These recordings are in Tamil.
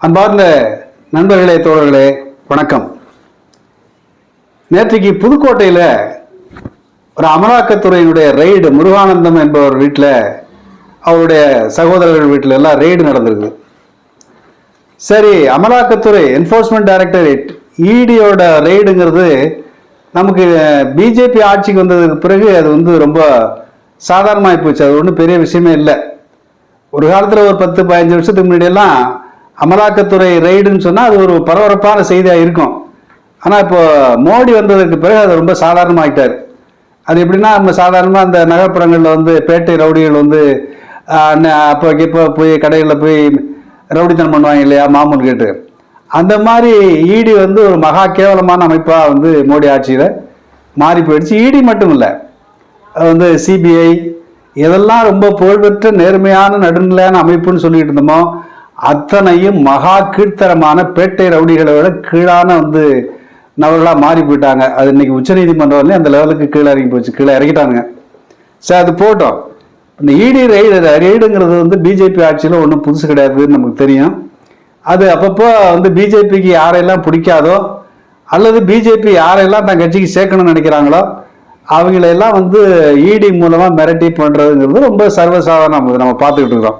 அன்பார்ந்த நண்பர்களே தோழர்களே வணக்கம். நேற்றைக்கு புதுக்கோட்டையில் ஒரு அமலாக்கத்துறையினுடைய ரெய்டு முருகானந்தம் என்பவர் வீட்டில் அவருடைய சகோதரர்கள் வீட்டில் எல்லாம் ரெய்டு நடந்திருக்குது சரி அமலாக்கத்துறை என்ஃபோர்ஸ்மெண்ட் டைரக்டரேட் இடியோட ரெய்டுங்கிறது நமக்கு பிஜேபி ஆட்சிக்கு வந்ததுக்கு பிறகு அது வந்து ரொம்ப சாதாரணமாகி போச்சு. அது ஒன்றும் பெரிய விஷயமே இல்லை. ஒரு காலத்தில் ஒரு பத்து பதினஞ்சு வருஷத்துக்கு முன்னாடியெல்லாம் அமலாக்கத்துறை ரெய்டுன்னு சொன்னால் அது ஒரு பரபரப்பான செய்தியாக இருக்கும். ஆனால் இப்போ மோடி வந்ததுக்கு பிறகு அது ரொம்ப சாதாரணமாகிட்டார் அது எப்படின்னா நம்ம சாதாரணமாக அந்த நகர்ப்புறங்களில் வந்து பேட்டை ரவுடிகள் வந்து அப்போ இப்போ போய் கடைகளில் போய் ரவுடித்தனம் பண்ணுவாங்க இல்லையா மாமூல் கேட்டு. அந்த மாதிரி ஈடி வந்து ஒரு மகா கேவலமான அமைப்பாக வந்து மோடி ஆட்சியில் மாறி போயிடுச்சு. ஈடி மட்டும் இல்லை. அது வந்து சிபிஐ இதெல்லாம் ரொம்ப புகழ்பெற்ற நேர்மையான நடுநிலையான அமைப்புன்னு சொல்லிட்டு இருந்தோமோ அத்தனையும் மகா கீழ்த்தரமான பேட்டை ரவுடிகளை விட கீழான வந்து நபர்களாக மாறி போயிட்டாங்க. அது இன்னைக்கு உச்சநீதிமன்றம் அந்த லெவலுக்கு கீழே இறங்கி போச்சு. கீழே இறங்கிட்டாங்க சரி அது போட்டோம். இந்த இடி ரெய்டு ரெய்டுங்கிறது வந்து பிஜேபி ஆட்சியில் ஒன்றும் புதுசு கிடையாதுன்னு நமக்கு தெரியும். அது அப்பப்போ வந்து பிஜேபிக்கு யாரையெல்லாம் பிடிக்காதோ அல்லது பிஜேபி யாரையெல்லாம் தன் கட்சிக்கு சேர்க்கணும்னு நினைக்கிறாங்களோ அவங்களையெல்லாம் வந்து இடி மூலமாக மிரட்டி பண்ணுறதுங்கிறது ரொம்ப சர்வசாதாரணம். நம்ம பார்த்துக்கிட்டு இருக்கிறோம்.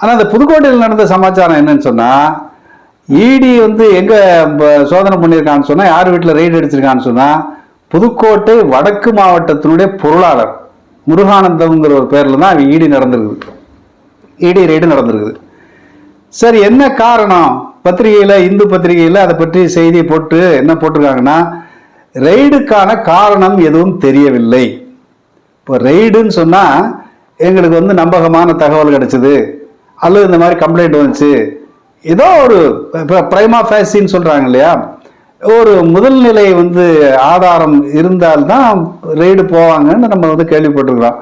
ஆனால் அந்த புதுக்கோட்டையில் நடந்த சமாச்சாரம் என்னன்னு சொன்னால் இடி வந்து எங்கே சோதனை பண்ணியிருக்கான்னு சொன்னால் யார் வீட்டில் ரெய்டு அடிச்சிருக்கான்னு சொன்னால் புதுக்கோட்டை வடக்கு மாவட்டத்தினுடைய பொருளாளர் முருகானந்தம்ங்கிற ஒரு பேரில் தான் இடி நடந்திருக்குது. இடி ரெய்டு நடந்திருக்குது. சரி என்ன காரணம்? பத்திரிகையில் இந்து பத்திரிகையில் அதை பற்றி செய்தி போட்டு என்ன போட்டிருக்காங்கன்னா ரெய்டுக்கான காரணம் எதுவும் தெரியவில்லை. இப்போ ரெய்டுன்னு சொன்னால் எங்களுக்கு வந்து நம்பகமான தகவல் கிடைச்சிது. அல்லது இந்த மாதிரி கம்ப்ளைண்ட் வந்துச்சு. ஏதோ ஒரு இப்போ பிரைமா ஃபேசின்னு சொல்கிறாங்க இல்லையா? ஒரு முதல்நிலை வந்து ஆதாரம் இருந்தால்தான் ரெய்டு போவாங்கன்னு நம்ம வந்து கேள்விப்பட்டிருக்கிறோம்.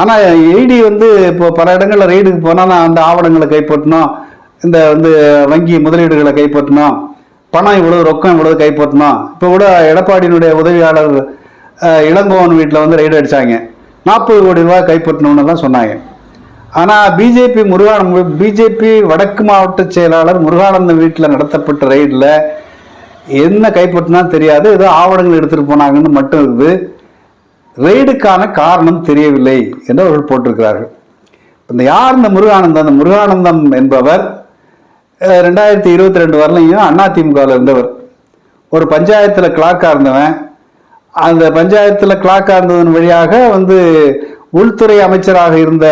ஆனால் ஐடி வந்து இப்போ பல இடங்களில் ரெய்டுக்கு போனால் நான் அந்த ஆவணங்களை கைப்பற்றணும். இந்த வந்து வங்கி முதலீடுகளை கைப்பற்றணும். பணம் இவ்வளவு ரொக்கம் இவ்வளவு கைப்பற்றணும். இப்போ கூட எடப்பாடியினுடைய உதவியாளர் இளங்கோவன் வீட்டில் வந்து ரெய்டு அடிச்சாங்க. நாற்பது கோடி ரூபாய் கைப்பற்றணும்னு தான் சொன்னாங்க. ஆனால் பிஜேபி முருகானந்தம் பிஜேபி வடக்கு மாவட்ட செயலாளர் முருகானந்தம் வீட்டில் நடத்தப்பட்ட ரெய்டில் என்ன கைப்பற்றினா தெரியாது. ஏதோ ஆவணங்கள் எடுத்துகிட்டு போனாங்கன்னு மட்டும் இருக்குது ரெய்டுக்கான காரணம் தெரியவில்லை என்று அவர்கள் போட்டிருக்கிறார்கள். இந்த யார் இந்த முருகானந்தம்? அந்த முருகானந்தம் என்பவர் ரெண்டாயிரத்தி இருபத்தி ரெண்டு வரலையும் அதிமுகவில் இருந்தவர். ஒரு பஞ்சாயத்தில் கிளாக்காக இருந்தவன். அந்த பஞ்சாயத்தில் கிளாக்காக இருந்ததன் வழியாக வந்து உள்துறை அமைச்சராக இருந்த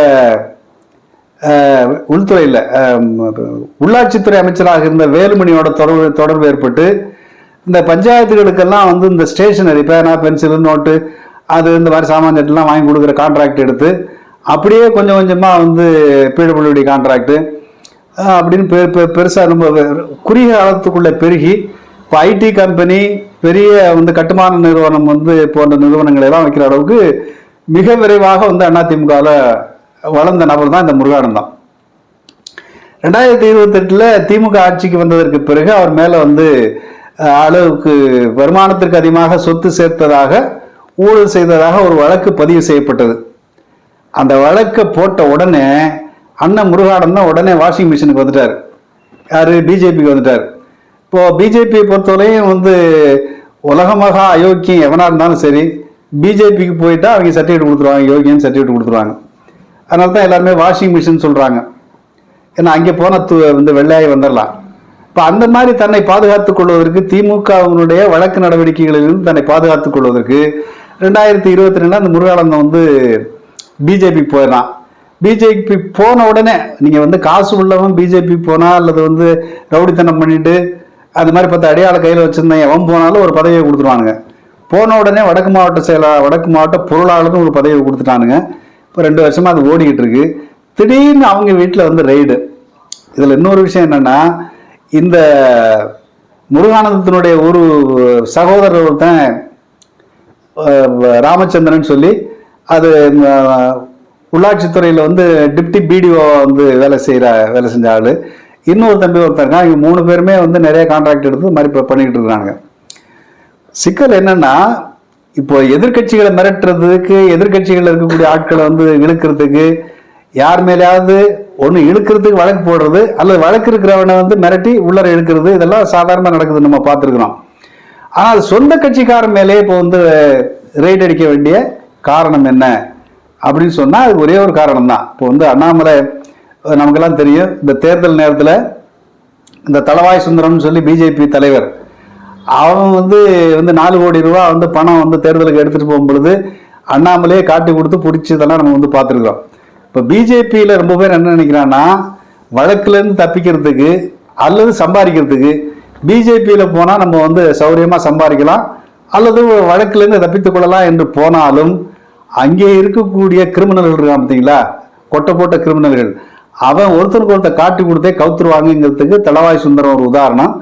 உள்துறையில் உள்ளாட்சித்துறை அமைச்சராக இருந்த வேலுமணியோட தொடர்பு தொடர்பு ஏற்பட்டு இந்த பஞ்சாயத்துகளுக்கெல்லாம் வந்து இந்த ஸ்டேஷனரி பேனா பென்சில் நோட்டு அது இந்த மாதிரி சாமான் வாங்கி கொடுக்குற கான்ட்ராக்ட் எடுத்து அப்படியே கொஞ்சம் கொஞ்சமாக வந்து பிடபிள்யூடி கான்ட்ராக்டு அப்படின்னு பெ பெ- ரொம்ப குறுகிய காலத்துக்குள்ளே பெருகி இப்போ ஐடி கம்பெனி பெரிய வந்து கட்டுமான நிறுவனம் வந்து போன்ற நிறுவனங்களை எல்லாம் வைக்கிற அளவுக்கு மிக விரைவாக வந்து அதிமுகவில் வளர்ந்த நபர் தான் இந்த முருகானந்தம். ரெண்டாயிரத்தி இருபத்தெட்டில் திமுக ஆட்சிக்கு வந்ததற்கு பிறகு அவர் மேலே வந்து அளவுக்கு வருமானத்திற்கு அதிகமாக சொத்து சேர்த்ததாக ஊழல் செய்ததாக ஒரு வழக்கு பதிவு செய்யப்பட்டது. அந்த வழக்கை போட்ட உடனே அண்ணன் முருகானந்தம் உடனே வாஷிங் மிஷினுக்கு வந்துட்டார். யார்? பிஜேபிக்கு வந்துட்டார். இப்போது பிஜேபியை பொறுத்தவரையும் வந்து உலகமாக அயோக்கியம் எவனாக இருந்தாலும் சரி பிஜேபிக்கு போயிட்டா அவங்க சர்டிஃபிகேட் கொடுத்துருவாங்க யோகியன்னு சர்டிஃபிகேட் கொடுத்துருவாங்க. அதனால தான் எல்லாருமே வாஷிங் மிஷின் சொல்கிறாங்க ஏன்னா அங்கே போன து வந்து வெள்ளையாகி வந்துடலாம் இப்போ அந்த மாதிரி தன்னை பாதுகாத்துக் கொள்வதற்கு திமுகவினுடைய வழக்கு நடவடிக்கைகளிலிருந்து தன்னை பாதுகாத்துக் கொள்வதற்கு ரெண்டாயிரத்தி இருபத்தி ரெண்டில் அந்த முருகானந்தம் வந்து பிஜேபி போயிடலாம். பிஜேபி போன உடனே நீங்கள் வந்து காசு உள்ளவன் பிஜேபி போனால் அல்லது வந்து ரவுடித்தனம் பண்ணிட்டு அந்த மாதிரி பத்து அடையாள கையில் வச்சுருந்தேன் எவன் போனாலும் ஒரு பதவியை கொடுத்துருவானுங்க. போன உடனே வடக்கு மாவட்ட செயலா வடக்கு மாவட்ட பொருளாளர்னு ஒரு பதவியை கொடுத்துட்டானுங்க. இப்போ ரெண்டு வருஷமாக அது ஓடிக்கிட்டு இருக்கு. திடீர்னு அவங்க வீட்டில் வந்து ரெய்டு இதில் இன்னொரு விஷயம் என்னென்னா இந்த முருகானந்தத்தினுடைய ஒரு சகோதரர் ஒருத்தன் ராமச்சந்திரன் சொல்லி அது உள்ளாட்சித்துறையில் வந்து டிப்டி பிடிஓ வந்து வேலை செய்கிற வேலை செஞ்ச ஆள். இன்னொரு தம்பி ஒருத்தருக்கா இவங்க மூணு பேருமே வந்து நிறைய கான்ட்ராக்ட் எடுத்து மாதிரி இப்போ பண்ணிக்கிட்டு இருக்காங்க சிக்கல் என்னென்னா இப்போ எதிர்க்கட்சிகளை மிரட்டுறதுக்கு எதிர்க்கட்சிகள் இருக்கக்கூடிய ஆட்களை வந்து இழுக்கிறதுக்கு யார் மேலேயாவது ஒன்று இழுக்கிறதுக்கு வழக்கு போடுறது அல்லது வழக்கு இருக்கிறவனை வந்து மிரட்டி உள்ளர இழுக்கிறது இதெல்லாம் சாதாரணமாக நடக்குது நம்ம பார்த்துருக்குறோம். ஆனால் சொந்த கட்சிக்காரன் மேலே இப்போ வந்து ரெய்ட் அடிக்க வேண்டிய காரணம் என்ன? அப்படின்னு சொன்னால் அது ஒரே ஒரு காரணம் தான் இப்போ வந்து அண்ணாமலை நமக்கெல்லாம் தெரியும் இந்த தேர்தல் நேரத்தில் இந்த தளவாய் சுந்தரம்னு சொல்லி பிஜேபி தலைவர் அவன் வந்து வந்து நாலு கோடி ரூபா வந்து பணம் வந்து தேர்தலுக்கு எடுத்துகிட்டு போகும்பொழுது அண்ணாமலையே காட்டி கொடுத்து பிடிச்சதெல்லாம் நம்ம வந்து பார்த்துருக்குறோம். இப்போ பிஜேபியில் ரொம்ப பேர் என்ன நினைக்கிறான்னா வழக்குலேருந்து தப்பிக்கிறதுக்கு அல்லது சம்பாதிக்கிறதுக்கு பிஜேபியில் போனால் நம்ம வந்து சௌரியமாக சம்பாதிக்கலாம் அல்லது வழக்குலேருந்து தப்பித்துக் கொள்ளலாம் என்று போனாலும் அங்கே இருக்கக்கூடிய கிரிமினல்கள் இருக்கான் பார்த்தீங்களா கொட்டை போட்ட கிரிமினல்கள். அவன் ஒருத்தருக்கு ஒருத்தர் காட்டி கொடுத்தே கவுத்துருவாங்கங்கிறதுக்கு தளவாய் சுந்தரம் ஒரு உதாரணம்.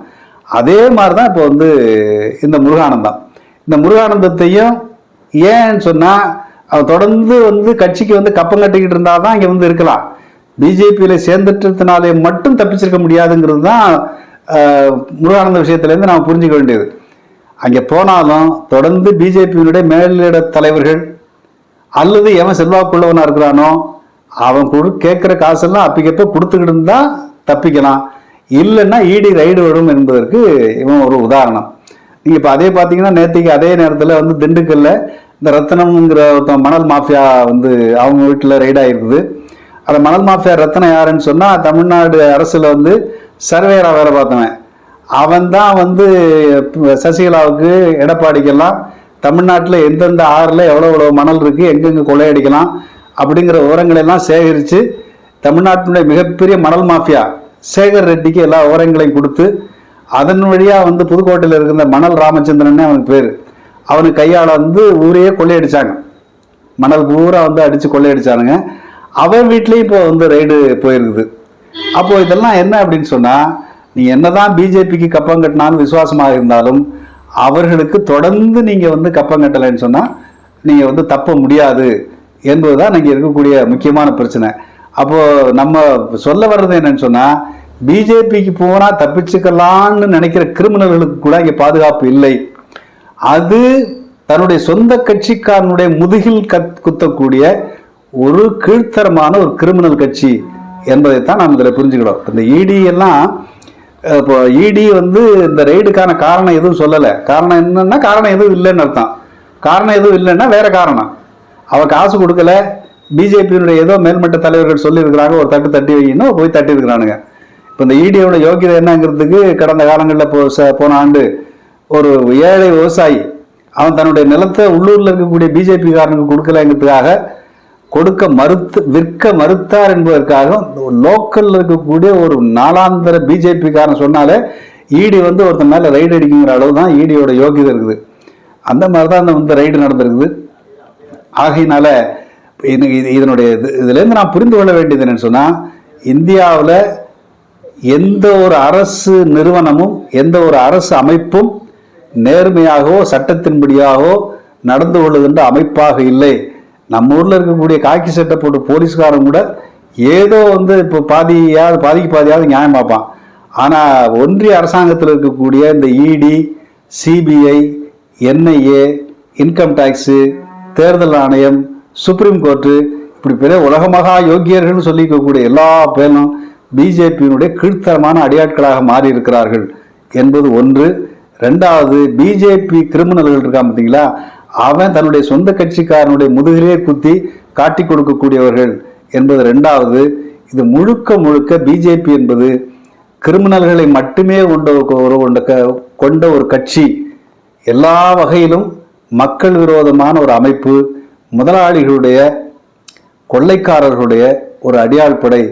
அதே மாதிரி தான் இப்போ வந்து இந்த முருகானந்தம். இந்த முருகானந்தத்தையும் ஏன்னு சொன்னால் அவன் தொடர்ந்து வந்து கட்சிக்கு வந்து கப்பம் கட்டிக்கிட்டு இருந்தால் தான் இங்கே வந்து இருக்கலாம். பிஜேபியில் சேர்ந்துட்டதுனாலே மட்டும் தப்பிச்சிருக்க முடியாதுங்கிறது தான் முருகானந்த விஷயத்துலேருந்து நாம் புரிஞ்சுக்க வேண்டியது. அங்கே போனாலும் தொடர்ந்து பிஜேபியினுடைய மேலிட தலைவர்கள் அல்லது எவன் செல்வாக்குள்ளவனாக இருக்கிறானோ அவன் கொடு கேட்குற காசெல்லாம் அப்பக்கப்போ கொடுத்துக்கிட்டு இருந்தால் தப்பிக்கலாம். இல்லைன்னா இடி ரைடு வரும் என்பதற்கு இவன் ஒரு உதாரணம். நீங்கள் இப்போ அதே பார்த்தீங்கன்னா நேற்றுக்கு அதே நேரத்தில் வந்து திண்டுக்கல்ல இந்த ரத்தனம்ங்கிற ஒருத்தன் மணல் மாஃபியா வந்து அவங்க வீட்டில் ரைட் ஆகிருக்குது அந்த மணல் மாஃபியா ரத்தனம் யாருன்னு சொன்னால் தமிழ்நாடு அரசில் வந்து சர்வேராக வேலை பார்த்தவன். அவன் தான் வந்து சசிகலாவுக்கு எடப்பாடிக்கெல்லாம் தமிழ்நாட்டில் எந்தெந்த ஆறில் எவ்வளோ எவ்வளோ மணல் இருக்குது எங்கெங்கே கொள்ளையடிக்கலாம் அப்படிங்கிற விவரங்களெல்லாம் சேகரித்து தமிழ்நாட்டினுடைய மிகப்பெரிய மணல் மாஃபியா சேகர் ரெட்டிக்கு எல்லா விவரங்களையும் கொடுத்து அதன் வழியாக வந்து புதுக்கோட்டையில் இருக்கிற மணல் ராமச்சந்திரன் அவனுக்கு பேர். அவனுக்கு கையால் வந்து ஊரையே கொள்ளையடிச்சாங்க. மணல் பூரா வந்து அடித்து கொள்ளையடிச்சானுங்க. அவன் வீட்லேயும் இப்போ வந்து ரைடு போயிருக்குது. அப்போது இதெல்லாம் என்ன அப்படின்னு சொன்னால் நீ என்னதான் பிஜேபிக்கு கப்பம் கட்டினாலும் விசுவாசமாக இருந்தாலும் அவர்களுக்கு தொடர்ந்து நீங்கள் வந்து கப்பம் கட்டலைன்னு சொன்னால் நீங்கள் வந்து தப்ப முடியாது என்பதுதான் இங்கே இருக்கக்கூடிய முக்கியமான பிரச்சனை. அப்போது நம்ம சொல்ல வர்றது என்னன்னு சொன்னால் பிஜேபிக்கு போனால் தப்பிச்சுக்கலான்னு நினைக்கிற கிரிமினல்களுக்கு கூட இங்கே பாதுகாப்பு இல்லை. அது தன்னுடைய சொந்த கட்சிக்காரனுடைய முதுகில் கத் குத்தக்கூடிய ஒரு கீழ்த்தரமான ஒரு கிரிமினல் கட்சி என்பதைத்தான் நாம் இதில் புரிஞ்சுக்கிறோம். இந்த இடி எல்லாம் இப்போ இடி வந்து இந்த ரெய்டுக்கான காரணம் எதுவும் சொல்லலை. காரணம் என்னன்னா காரணம் எதுவும் இல்லைன்னு அர்த்தம். காரணம் எதுவும் இல்லைன்னா வேற காரணம். அவள் காசு கொடுக்கல பிஜேபியினுடைய ஏதோ மேல்மட்ட தலைவர்கள் சொல்லியிருக்கிறாங்க ஒரு தட்டு தட்டி வைக்கணும் போய் தட்டி இருக்கிறானுங்க இப்போ இந்த இடியோட யோகியதை என்னங்கிறதுக்கு கடந்த காலங்களில் போ போன ஆண்டு ஒரு ஏழை விவசாயி அவன் தன்னுடைய நிலத்தை உள்ளூரில் இருக்கக்கூடிய பிஜேபி காரனுக்கு கொடுக்கலங்கிறதுக்காக கொடுக்க மறுத்து விற்க மறுத்தார் என்பதற்காக லோக்கலில் இருக்கக்கூடிய ஒரு நாளாந்தர பிஜேபி காரன் சொன்னாலே ஈடி வந்து ஒருத்தன் மேலே ரைடு அடிக்குங்கிற அளவு தான் ஈடியோட யோகியதை இருக்குது. அந்த மாதிரி தான் அந்த வந்து ரைடு நடந்திருக்குது. ஆகையினால இது- இது- இதனுடைய இது- இதுலேருந்து நான் புரிந்து கொள்ள வேண்டியது என்னன்னு சொன்னால் இந்தியாவில் எந்த ஒரு அரசு நிறுவனமும் எந்த ஒரு அரசு அமைப்பும் நேர்மையாகவோ சட்டத்தின்படியாகவோ நடந்து கொள்ளுகின்ற அமைப்பாக இல்லை. நம்ம ஊரில் இருக்கக்கூடிய காக்கி சட்டை போட்டு போலீஸ்காரன் கூட ஏதோ வந்து இப்போ பாதியாவது பாதிக்கு பாதியாவது நியாயம் பார்ப்பான். ஆனால் ஒன்றிய அரசாங்கத்தில் இருக்கக்கூடிய இந்த இடி சிபிஐ என்ஐஏ இன்கம் டேக்ஸு தேர்தல் ஆணையம் சுப்ரீம் கோர்ட்டு இப்படி பெரிய உலகமகா யோக்கியர்கள்னு சொல்லிக்கக்கூடிய எல்லா பேரும் பிஜேபியினுடைய கீழ்த்தரமான அடியாட்களாக மாறி இருக்கிறார்கள் என்பது ஒன்று. ரெண்டாவது பிஜேபி கிரிமினல்கள் இருக்கான் பார்த்தீங்களா? அவன் தன்னுடைய சொந்த கட்சிக்காரனுடைய முதுகிலே குத்தி காட்டி கொடுக்கக்கூடியவர்கள் என்பது ரெண்டாவது. இது முழுக்க முழுக்க பிஜேபி என்பது கிரிமினல்களை மட்டுமே கொண்ட ஒரு கொண்ட கொண்ட ஒரு கட்சி. எல்லா வகையிலும் மக்கள் விரோதமான ஒரு அமைப்பு. முதலாளிகளுடைய கொள்ளைக்காரர்களுடைய ஒரு அடியாள் படை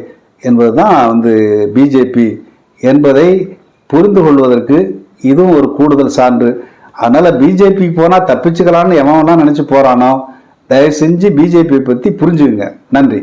என்பதுதான் வந்து பிஜேபி என்பதை புரிந்து கொள்வதற்கு இதுவும் ஒரு கூடுதல் சான்று. அதனால் பிஜேபி போனால் தப்பிச்சுக்கலாம்னு எவன்லாம் நினச்சி போகிறானோ தயவு செஞ்சு பிஜேபியை பற்றி புரிஞ்சுக்குங்க. நன்றி.